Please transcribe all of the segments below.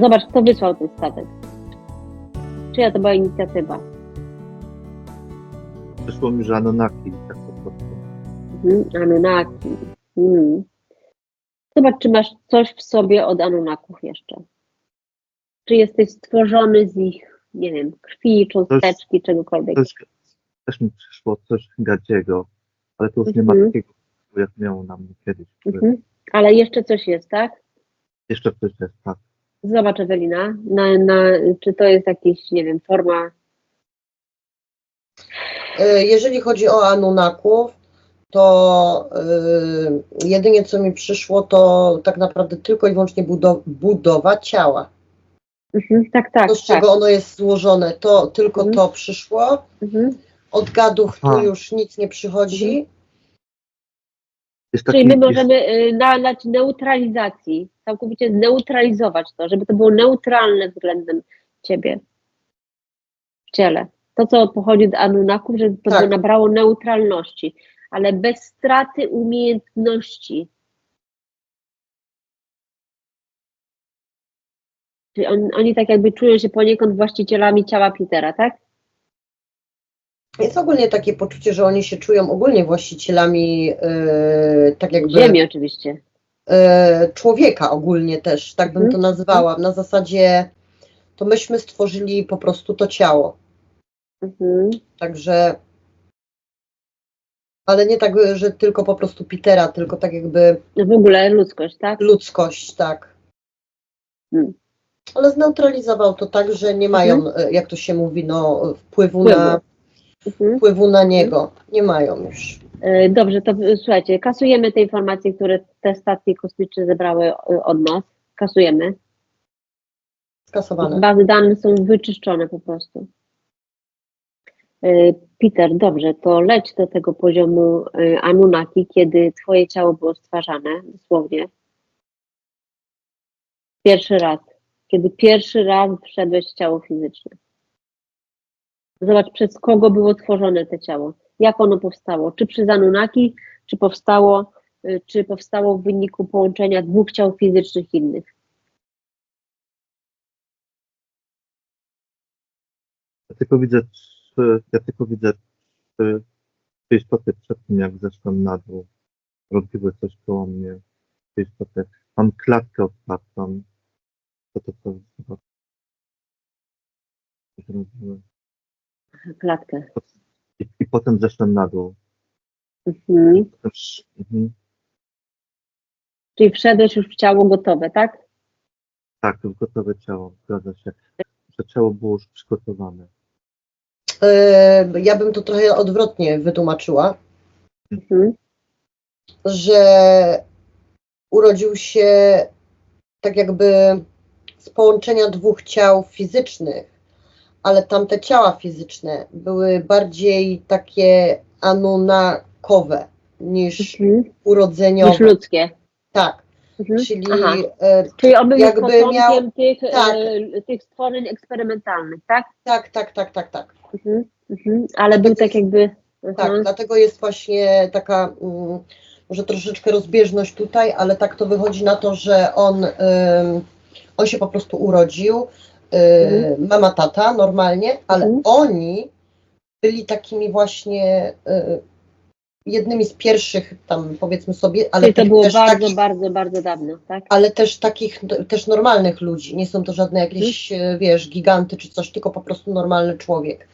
Zobacz, kto wysłał ten statek. Czyja to była inicjatywa? Przyszło mi, że Anonaki, tak po prostu. Mhm. Anunnaki. Mhm. Zobacz, czy masz coś w sobie od Anunnaków jeszcze. Czy jesteś stworzony z ich, nie wiem, krwi, cząsteczki, czegokolwiek. Też, też mi przyszło coś gadziego, ale to już nie ma Mhm. takiego, jak miało na mnie kiedyś. Mhm. Ale jeszcze coś jest, tak? Jeszcze coś jest, tak. Zobacz, Ewelina, na, na, czy to jest jakaś, nie wiem, forma. E, Jeżeli chodzi o Anunnaków, to y, jedynie co mi przyszło, to tak naprawdę tylko i wyłącznie budo- budowa ciała. Mhm, tak, tak, To, z tak. czego ono jest złożone, to tylko Mhm. to przyszło. Mhm. Od gadów tu już nic nie przychodzi. Jest Czyli taki, my jest, możemy y, nalać neutralizacji, całkowicie zneutralizować to, żeby to było neutralne względem ciebie w ciele. To, co pochodzi od Anunnaków, żeby to Tak. nabrało neutralności, ale bez straty umiejętności. Czyli on, oni tak jakby czują się poniekąd właścicielami ciała Petera, tak? Jest ogólnie takie poczucie, że oni się czują ogólnie właścicielami y, tak jakby Ziemi oczywiście. y, człowieka ogólnie też, tak bym Mhm. to nazwała. Na zasadzie to myśmy stworzyli po prostu to ciało. Mhm. Także, ale nie tak, że tylko po prostu Petera, tylko tak jakby No W ogóle ludzkość, tak? ludzkość, tak. Hmm. Ale zneutralizował to tak, że nie mają, e, jak to się mówi, no, wpływu, Wpływu. Na, Mhm. wpływu na niego. Nie mają już. E, Dobrze, to e, słuchajcie, kasujemy te informacje, które te stacje kosmiczne zebrały e, od nas. Kasujemy. Skasowane. Bazy danych są wyczyszczone po prostu. E, Peter, dobrze, to leć do tego poziomu e, Anunnaki, kiedy twoje ciało było stwarzane, dosłownie. Pierwszy raz. Kiedy pierwszy raz wszedłeś w ciało fizyczne. Zobacz, przez kogo było tworzone to ciało. Jak ono powstało? Czy przez Anunnaki, czy powstało, y, czy powstało w wyniku połączenia dwóch ciał fizycznych innych? ja tylko widzę trzy, ja tylko widzę trzy, trzy istoty przed tym, jak zeszłem na dół. Robiły coś koło mnie. Trzy istoty. Mam klatkę otwartą. Co to co zrobiły. Klatkę. I, I potem zeszłem na dół. Mhm. Potem Mhm. Czyli wszedłeś już w ciało gotowe, tak? Tak, już gotowe ciało, zgadza się. Że ciało było już przygotowane. E, Ja bym to trochę odwrotnie wytłumaczyła, Mhm. że urodził się tak jakby z połączenia dwóch ciał fizycznych, ale tamte ciała fizyczne były bardziej takie anunnakowe niż Mhm. urodzeniowe. Niż ludzkie. Tak, Mhm. czyli e, Czyli on był jakby miał- tych, tak. e, tych stworzeń eksperymentalnych, tak? tak, tak, tak, tak, tak. Mhm. Mhm. Ale był tak jakby... Tak, Mhm. dlatego jest właśnie taka mm, może troszeczkę rozbieżność tutaj, ale tak to wychodzi na to, że on, ym, on się po prostu urodził, y, mama, tata normalnie, ale Mhm. oni byli takimi właśnie y, jednymi z pierwszych tam powiedzmy sobie, ale Czyli to było też bardzo, takich, bardzo, bardzo dawno, tak? ale też takich też normalnych ludzi. Nie są to żadne jakieś, Mhm. y, wiesz, giganty czy coś, tylko po prostu normalny człowiek.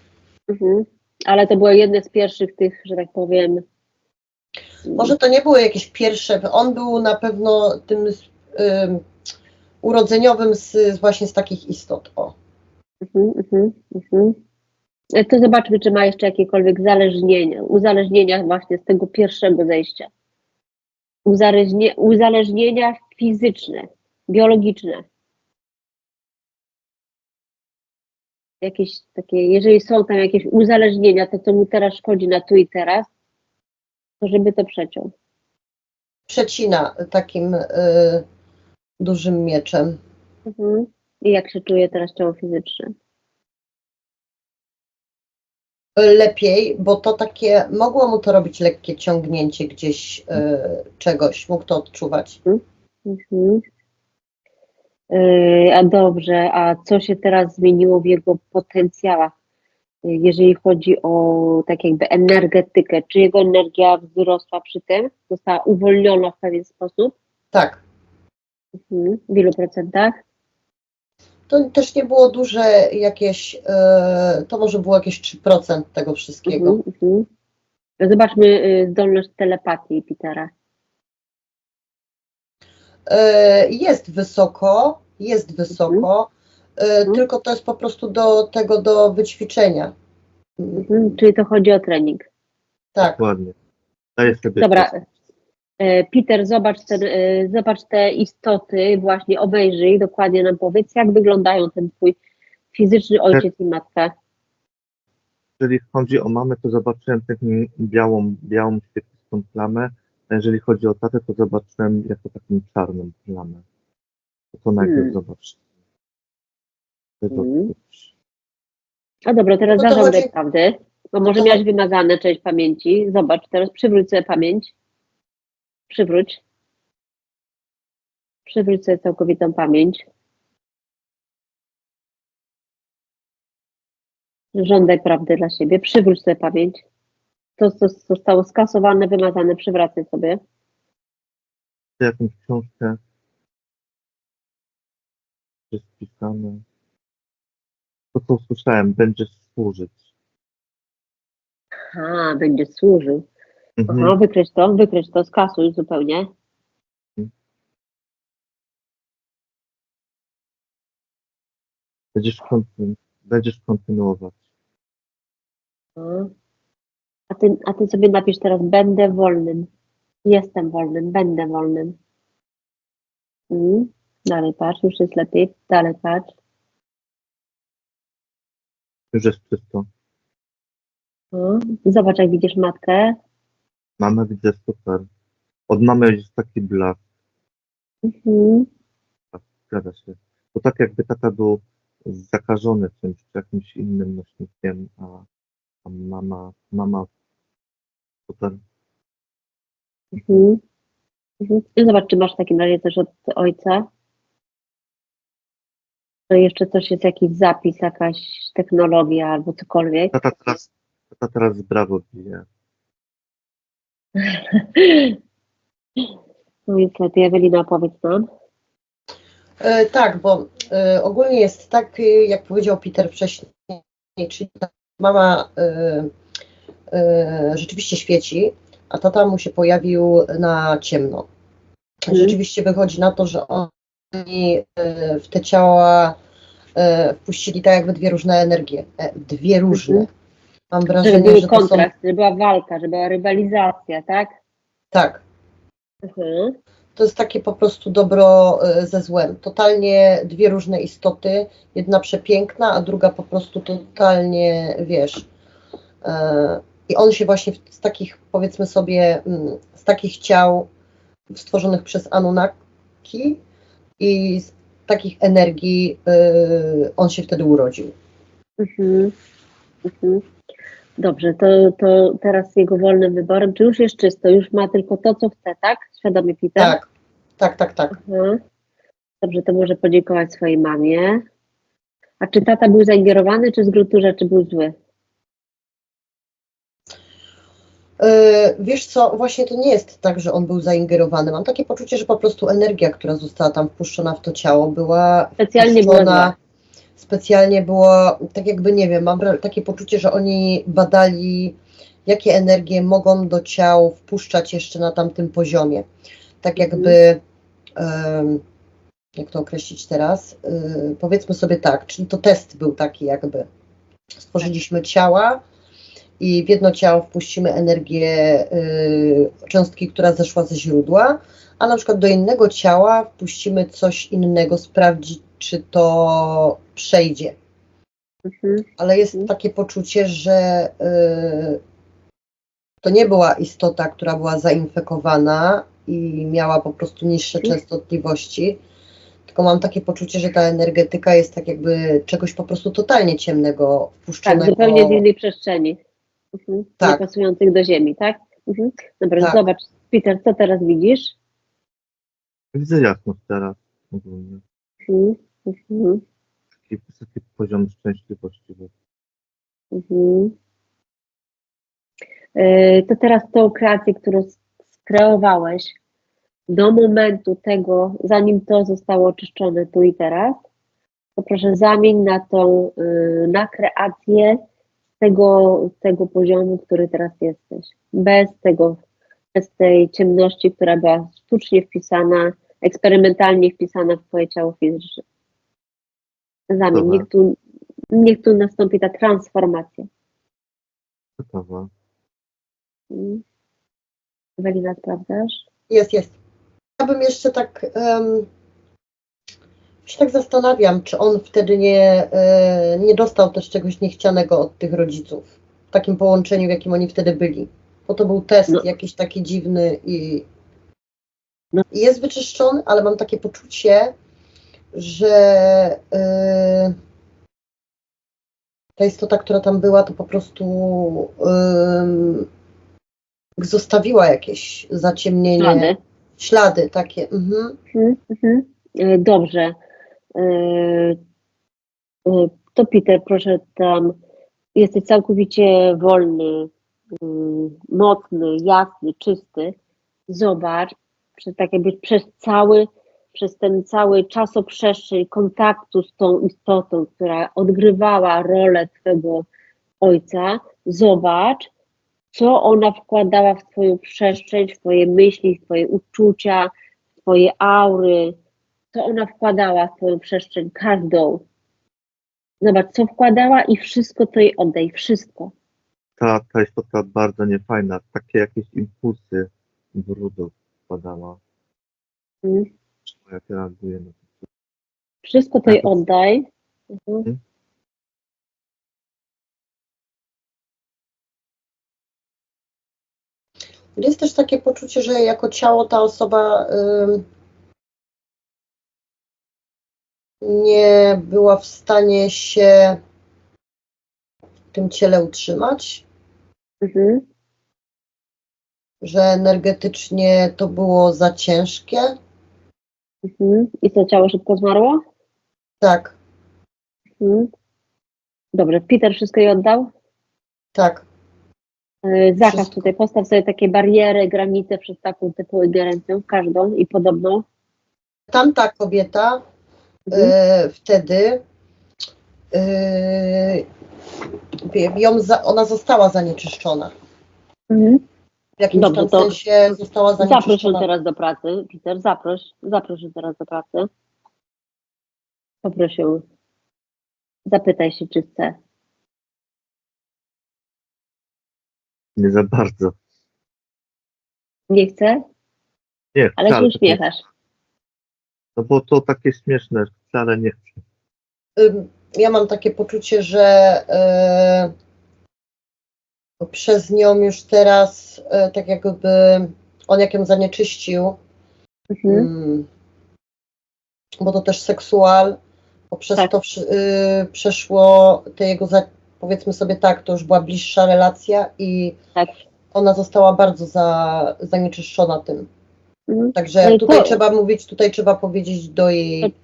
Mhm. Ale to było jedne z pierwszych tych, że tak powiem... Może to nie były jakieś pierwsze, on był na pewno tym ym, urodzeniowym z, z właśnie z takich istot. O. Mhm, mhm, mhm. E, To zobaczmy, czy ma jeszcze jakiekolwiek zależnienia, uzależnienia właśnie z tego pierwszego zejścia. Uzależnie, uzależnienia fizyczne, biologiczne. Jakieś takie, jeżeli są tam jakieś uzależnienia, to co mu teraz szkodzi na tu i teraz, to żeby to przeciął. Przecina takim y, dużym mieczem. Mhm. I jak się czuje teraz ciało fizyczne? Lepiej, bo to takie, mogło mu to robić lekkie ciągnięcie gdzieś y, czegoś, mógł to odczuwać. Mhm. Yy, a dobrze, a co się teraz zmieniło w jego potencjałach, yy, jeżeli chodzi o tak jakby energetykę? Czy jego energia wzrosła przy tym? Została uwolniona w pewien sposób? Tak. Mhm. W ilu procentach? To też nie było duże jakieś, e, to może było jakieś 3% tego wszystkiego. Mhm, mhm. Zobaczmy yy, zdolność telepatii Petera. E, Jest wysoko, jest wysoko, e, tylko to jest po prostu do tego do wyćwiczenia. Mhm. Czyli to chodzi o trening. Tak. Dokładnie. Daję sobie Dobra. E, Peter, zobacz te, e, zobacz te istoty, właśnie obejrzyj, dokładnie nam powiedz, jak wyglądają ten twój fizyczny ojciec i matka. Jeżeli chodzi o mamę, to zobaczyłem taką białą, białą świetlistą plamę, a jeżeli chodzi o tatę, to zobaczyłem jako taką czarną plamę. To co najpierw Hmm. zobacz. Hmm. A dobra, teraz No to zażądaj chodzi- prawdy, bo może to- miałeś wymazane część pamięci. Zobacz, teraz przywróć sobie pamięć. Przywróć. Przywróć sobie całkowitą pamięć. Żądaj prawdy dla siebie. Przywróć sobie pamięć. To, co zostało skasowane, wymazane, przywracaj sobie. jakąś książkę jest spisane. To co usłyszałem, będzie służyć. A, będzie służył. Mhm. Aha, wykryć to, wykryć to, skasuj zupełnie. Będziesz, kontynu- będziesz kontynuować. A. A ty, a ty sobie napisz teraz, będę wolnym. Jestem wolnym, będę wolnym. Mhm. Dalej patrz, już jest lepiej. Dalej patrz. Już jest czysto. Zobacz, jak widzisz matkę. Mamę widzę super. Od mamy jest taki blask. Mhm. Zgadza się. To tak jakby tata był zakażony czymś, czy jakimś innym nośnikiem, a, a mama, mama super. Mhm. Mhm. I zobacz, czy masz w takim razie też od ojca. To jeszcze coś jest, jakiś zapis, jakaś technologia albo cokolwiek. Tata teraz, tata teraz brawo bije. No lepiej, Ewelina, opowiedz nam. E, tak, bo e, ogólnie jest tak, jak powiedział Peter wcześniej, czyli ta mama e, e, rzeczywiście świeci, a tata mu się pojawił na ciemno. Mhm. Rzeczywiście wychodzi na to, że oni e, w te ciała e, wpuścili tak jakby dwie różne energie. E, Dwie różne. Mhm. Mam Żeby wrażenie, był że to są... kontrakt, żeby była walka, żeby była rywalizacja, tak? Tak, Mhm. To jest takie po prostu dobro e, ze złem. Totalnie dwie różne istoty. Jedna przepiękna, a druga po prostu totalnie, wiesz. e, I on się właśnie w- z takich, powiedzmy sobie, mm, z takich ciał stworzonych przez Anunnaki i z takich energii e, on się wtedy urodził. Mhm. Mhm. Dobrze, to, to teraz jego wolnym wyborem, czy już jest czysto, już ma tylko to, co chce, tak? Świadomie Peter? Tak, tak, tak, tak. Dobrze, to może podziękować swojej mamie. A czy tata był zaingerowany, czy z gruntu rzeczy był zły? E, Wiesz co, właśnie to nie jest tak, że on był zaingerowany. Mam takie poczucie, że po prostu energia, która została tam wpuszczona w to ciało, była Specjalnie była wpuszczona, zła. Specjalnie było, tak jakby, nie wiem, mam takie poczucie, że oni badali, jakie energie mogą do ciał wpuszczać jeszcze na tamtym poziomie. Tak jakby, em, jak to określić teraz, Y, powiedzmy sobie tak, czyli to test był taki jakby. Stworzyliśmy ciała i w jedno ciało wpuścimy energię y, cząstki, która zeszła ze źródła, a na przykład do innego ciała wpuścimy coś innego, sprawdzić, czy to przejdzie. Mhm. Ale jest Mhm. takie poczucie, że y, to nie była istota, która była zainfekowana i miała po prostu niższe Mhm. częstotliwości, tylko mam takie poczucie, że ta energetyka jest tak jakby czegoś po prostu totalnie ciemnego Tak, wpuszczonego. zupełnie z innej przestrzeni. Mhm. Tak. Nie pasujących do ziemi, tak? Mhm. Dobra, Tak. zobacz, Peter, co teraz widzisz? Widzę jasność teraz ogólnie. Mhm. Mhm. Taki wysoki poziom szczęśliwości. Mhm. E, To teraz tą kreację, którą skreowałeś do momentu tego, zanim to zostało oczyszczone tu i teraz, to proszę zamień na tą, y, na kreację tego, tego poziomu, który teraz jesteś. Bez tego, bez tej ciemności, która była sztucznie wpisana, eksperymentalnie wpisana w twoje ciało fizyczne. Dobra. niech tu, niech tu nastąpi ta transformacja. Gotowa. Mm. Ewelina, sprawdzasz? Jest, jest. Ja bym jeszcze tak em, się tak zastanawiam, czy on wtedy nie, e, nie dostał też czegoś niechcianego od tych rodziców. W takim połączeniu, w jakim oni wtedy byli. Bo to był test No. jakiś taki dziwny i No. i jest wyczyszczony, ale mam takie poczucie, że e, ta istota, która tam była, to po prostu em, zostawiła jakieś zaciemnienie Ślady. ślady takie. Mhm. Mhm, mhm. E, Dobrze. E, To Peter, proszę tam, jesteś całkowicie wolny, mocny, jasny, czysty. Zobacz, przez, tak jakby przez cały, przez ten cały czasoprzestrzeń kontaktu z tą istotą, która odgrywała rolę Twojego ojca, zobacz, co ona wkładała w Twoją przestrzeń, w Twoje myśli, w Twoje uczucia, Twoje aury, co ona wkładała w Twoją przestrzeń, każdą. Zobacz, co wkładała i wszystko to jej oddaj, wszystko. Ta, ta istota bardzo niefajna, takie jakieś impulsy brudu wkładała. Mm. Czemu jak reaguje na to? Wszystko to jej Tak. oddaj. Mhm. Mhm. Jest też takie poczucie, że jako ciało ta osoba ym, nie była w stanie się w tym ciele utrzymać, Mhm. że energetycznie to było za ciężkie. Mhm. I co, ciało szybko zmarło? Tak, Mhm. Dobrze, Peter wszystko jej oddał? tak. E, Zakaz Wszystko. tutaj, postaw sobie takie bariery, granice przed taką typu ingerencją, każdą i podobną. Tamta kobieta Mhm. e, wtedy e, ją za, ona została zanieczyszczona. Mhm. W jakimś Dobrze, tam to sensie została zanieczyszczona. teraz do pracy, Peter, zaproś, ją teraz do pracy. Poproś ją. Zapytaj się, czy chce. Nie za bardzo. Nie chce? Nie, Ale się wcale. uśmiechasz. No bo to takie śmieszne, wcale nie chcę. Ym, ja mam takie poczucie, że e, przez nią już teraz, e, tak jakby on jak ją zanieczyścił, Mhm. ym, bo to też seksual, poprzez Tak. to y, przeszło te jego, za, powiedzmy sobie tak, to już była bliższa relacja i Tak. ona została bardzo za, zanieczyszczona tym. Mhm. Także No tutaj to- trzeba mówić, tutaj trzeba powiedzieć do jej,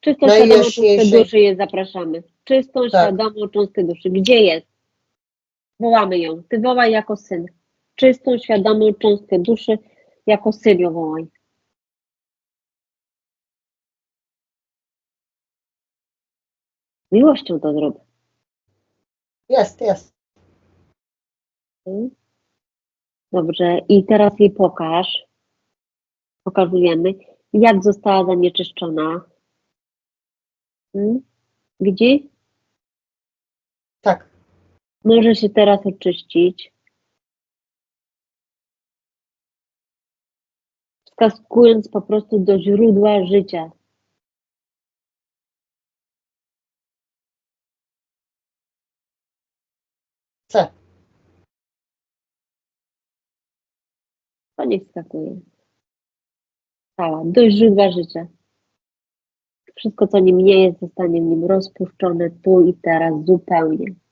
Czystą, świadomą cząstkę duszy je zapraszamy. Czystą, Tak. świadomą cząstkę duszy. Gdzie jest? Wołamy ją. Ty wołaj jako syn. Czystą, świadomą cząstkę duszy jako syn ją wołaj. Miłością to zrób. jest, jest. Dobrze. I teraz jej pokaż. Pokazujemy, jak została zanieczyszczona. Mhm. Widzi? Tak. Może się teraz oczyścić. Wskazując po prostu do źródła życia. Chcę. To nie wskakuje. Cała, do źródła życia. Wszystko, co nim nie jest, zostanie w nim rozpuszczone tu i teraz zupełnie.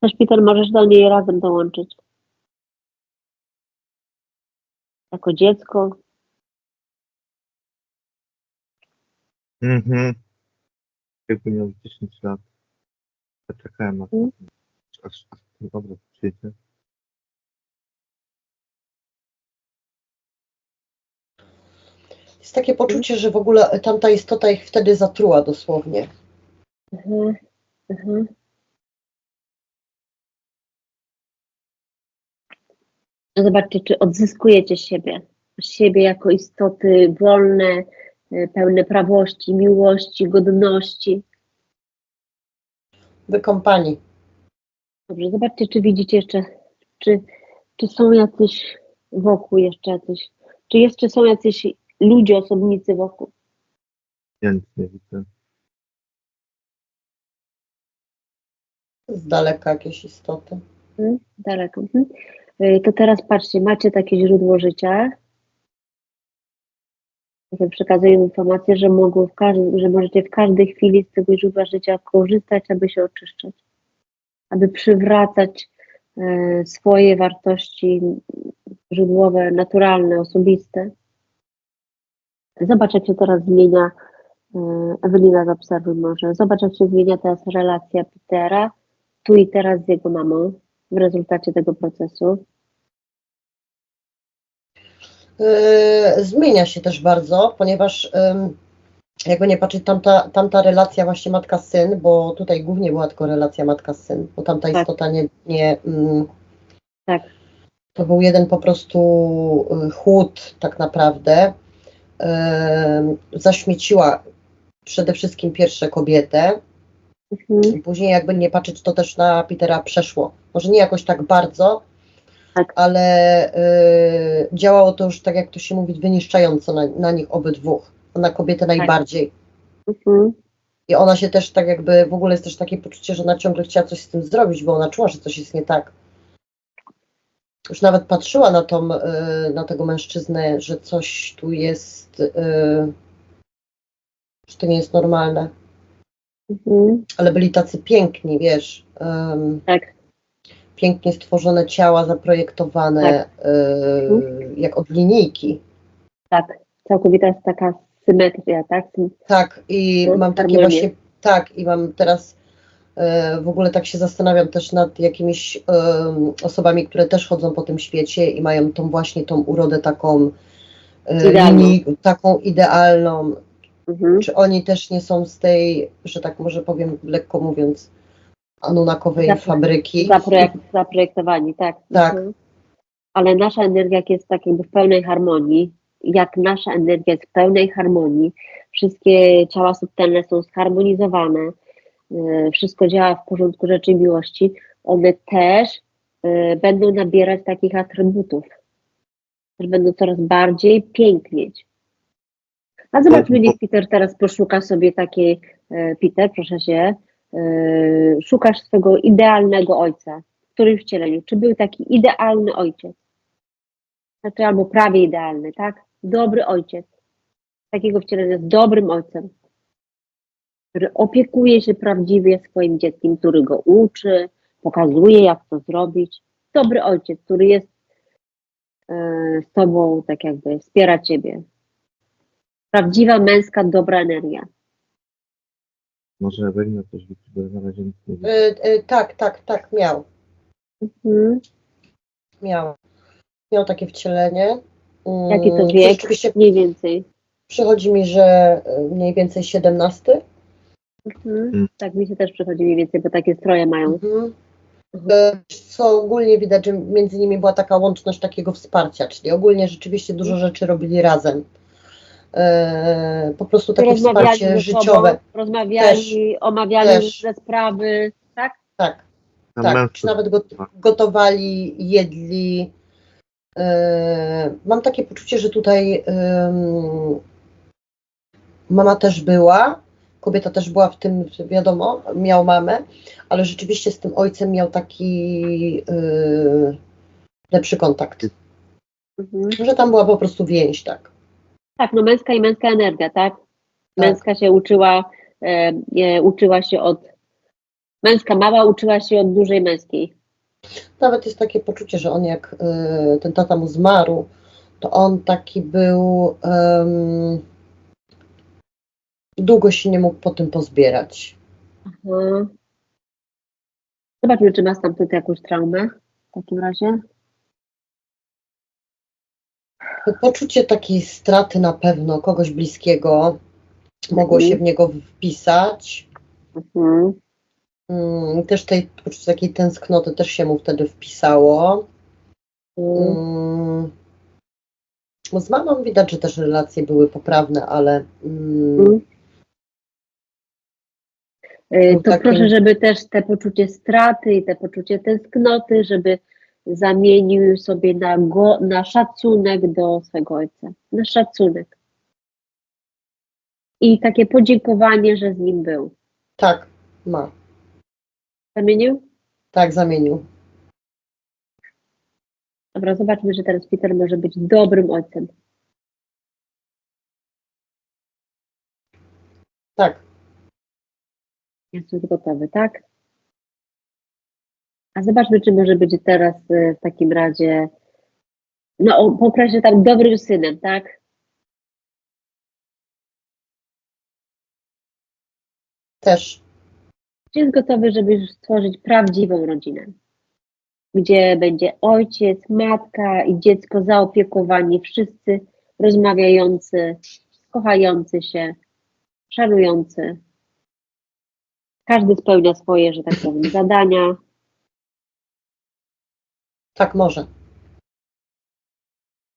Też Peter możesz do niej razem dołączyć. Jako dziecko. Mhm. Jakby miał 10 lat. Ja czekałem na to. Mhm. Aż, aż ten obraz przyjdzie. Jest takie poczucie, że w ogóle tamta istota ich wtedy zatruła dosłownie. Mhm. Mhm. Zobaczcie, czy odzyskujecie siebie. Siebie jako istoty wolne, y, pełne prawości, miłości, godności. Wykąpani. Dobrze, zobaczcie, czy widzicie jeszcze, czy, czy są jacyś wokół jeszcze jacyś, czy jeszcze są jacyś ludzie, osobnicy wokół. Ja nic nie widzę. Z daleka jakieś istoty. Mhm, Daleko. Mhm. Y, To teraz patrzcie, macie takie źródło życia. Przekazuję informację, że, mogą w każdym, że możecie w każdej chwili z tego źródła życia korzystać, aby się oczyszczać, aby przywracać e, swoje wartości źródłowe, naturalne, osobiste. Zobacz, jak się teraz zmienia, e, Ewelina, zaobserwuj może, zobacz, jak się zmienia teraz relacja Petera tu i teraz z jego mamą w rezultacie tego procesu. Yy, zmienia się też bardzo, ponieważ ym, jakby nie patrzeć, tamta, tamta relacja właśnie matka-syn, bo tutaj głównie była tylko relacja matka-syn, bo tamta Tak. istota nie, nie ym, Tak. to był jeden po prostu y, chłód tak naprawdę. Zaśmieciła przede wszystkim pierwsze kobietę, Mhm. później jakby nie patrzeć, to też na Petera przeszło. Może nie jakoś tak bardzo, Tak. ale y, działało to już tak, jak to się mówi, wyniszczająco na, na nich obydwóch. Na kobietę najbardziej. Mhm. I ona się też tak jakby, w ogóle jest też takie poczucie, że ona ciągle chciała coś z tym zrobić, bo ona czuła, że coś jest nie tak. Już nawet patrzyła na, tą, y, na tego mężczyznę, że coś tu jest, y, że to nie jest normalne. Mhm. Ale byli tacy piękni, wiesz. ym, Tak. pięknie stworzone ciała, zaprojektowane Tak. y, jak od linijki. Tak. Całkowita jest taka symetria, tak? Tak, i Mhm, mam takie właśnie, tak, i mam teraz y, w ogóle tak się zastanawiam też nad jakimiś y, osobami, które też chodzą po tym świecie i mają tą właśnie tą urodę taką Idealną. linii, taką idealną. Mhm. Czy oni też nie są z tej, że tak może powiem lekko mówiąc, anunakowej Zapre- fabryki? Zaprojekt, zaprojektowani, tak. Tak. Mhm. Ale nasza energia jest tak jakby w pełnej harmonii, jak nasza energia jest w pełnej harmonii, wszystkie ciała subtelne są zharmonizowane, y, wszystko działa w porządku rzeczy miłości, one też y, będą nabierać takich atrybutów, będą coraz bardziej pięknieć. A zobaczmy, Tak, niech Peter teraz poszuka sobie takiej, e, Peter, proszę się, e, szukasz swego idealnego ojca, w którym wcieleniu, czy był taki idealny ojciec, znaczy albo prawie idealny, tak? Dobry ojciec, takiego wcielenia z dobrym ojcem, który opiekuje się prawdziwie swoim dzieckiem, który go uczy, pokazuje, jak to zrobić. Dobry ojciec, który jest e, z tobą, tak jakby wspiera ciebie. Prawdziwa męska, dobra energia. Może Ewelina coś widzi, bo ja na razie nic nie widzę. Y, y, tak, tak, tak, miał. Mhm. Miał. Miał takie wcielenie. Mm, Jaki to wiek? Rzeczywiście Mniej więcej. przychodzi mi, że y, mniej więcej 17. Mhm. Mm. Tak mi się też przychodzi mniej więcej, bo takie stroje mają. Mhm. Y, Co ogólnie widać, że między nimi była taka łączność takiego wsparcia, czyli ogólnie rzeczywiście dużo rzeczy robili razem. Y, Po prostu takie wsparcie życiowe. sobą, rozmawiali, omawiali Też. różne sprawy, tak? Tak, tak. nawet go, gotowali, jedli. Yy, mam takie poczucie, że tutaj mama też była, kobieta też była w tym, wiadomo, miał mamę, ale rzeczywiście z tym ojcem miał taki yy, lepszy kontakt. Mhm. Że tam była po prostu więź, tak. Tak, no męska i męska energia, tak? Męska się uczyła, e, e, uczyła się od Męska mała uczyła się od dużej męskiej. Nawet jest takie poczucie, że on jak y, ten tata mu zmarł, to on taki był. em, długo się nie mógł po tym pozbierać. Mhm. Zobaczmy, czy ma stamtąd jakąś traumę w takim razie. Poczucie takiej straty na pewno kogoś bliskiego mogło Mhm. się w niego wpisać. Mhm. Mm, Też tej poczucie takiej tęsknoty też się mu wtedy wpisało. Mhm. Mm, Z mamą widać, że też relacje były poprawne, ale mm, Mhm. Był To takim- proszę, żeby też te poczucie straty i te poczucie tęsknoty, żeby zamienił sobie na, go, na szacunek do swego ojca. Na szacunek. I takie podziękowanie, że z nim był. tak, ma. Zamienił? Tak, zamienił. Dobra, zobaczmy, że teraz Peter może być dobrym ojcem. Tak, Jest już gotowy, tak? A zobaczmy, czy może być teraz y, w takim razie, no o- określę tam dobrym synem, tak? też. Czy jest gotowy, żeby już stworzyć prawdziwą rodzinę? Gdzie będzie ojciec, matka i dziecko zaopiekowani, wszyscy rozmawiający, kochający się, szanujący. Każdy spełnia swoje, że tak powiem, zadania. Tak może.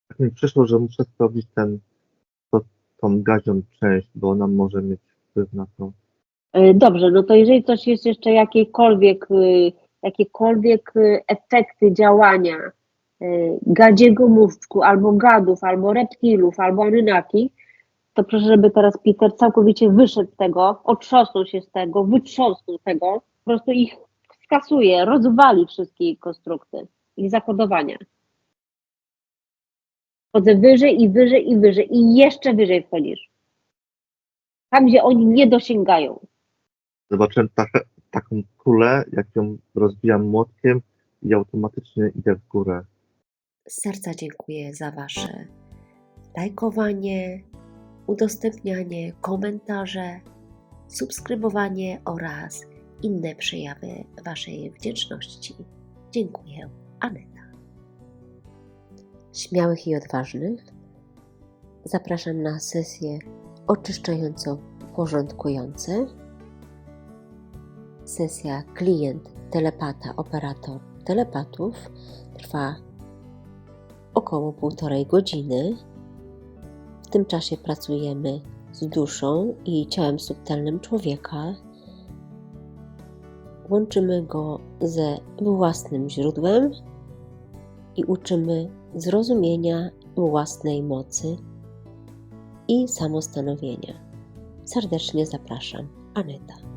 Tak mi przyszło, że muszę sprawdzić ten, to, tą gazią część, bo ona może mieć wpływ na to. Y, Dobrze, no to jeżeli coś jest jeszcze jakiekolwiek, y, jakiekolwiek y, efekty działania y, gadziego mózgu, albo gadów, albo reptilów, albo anynaki, to proszę, żeby teraz Peter całkowicie wyszedł z tego, otrząsnął się z tego, wytrząsnął tego, po prostu ich skasuje, rozwali wszystkie ich konstrukty, ich zakodowania. Chodzę wyżej i wyżej i wyżej i jeszcze wyżej wchodzisz. Tam, gdzie oni nie dosięgają. Zobaczyłem taką, taką kulę, jak ją rozbijam młotkiem i automatycznie idę w górę. Z serca dziękuję za Wasze lajkowanie, udostępnianie, komentarze, subskrybowanie oraz inne przejawy Waszej wdzięczności. Dziękuję, Aneta. Śmiałych i odważnych zapraszam na sesje oczyszczająco-porządkujące. Sesja klient, telepata, operator telepatów trwa około półtorej godziny. W tym czasie pracujemy z duszą i ciałem subtelnym człowieka. Łączymy go ze własnym źródłem i uczymy zrozumienia własnej mocy i samostanowienia. Serdecznie zapraszam, Aneta.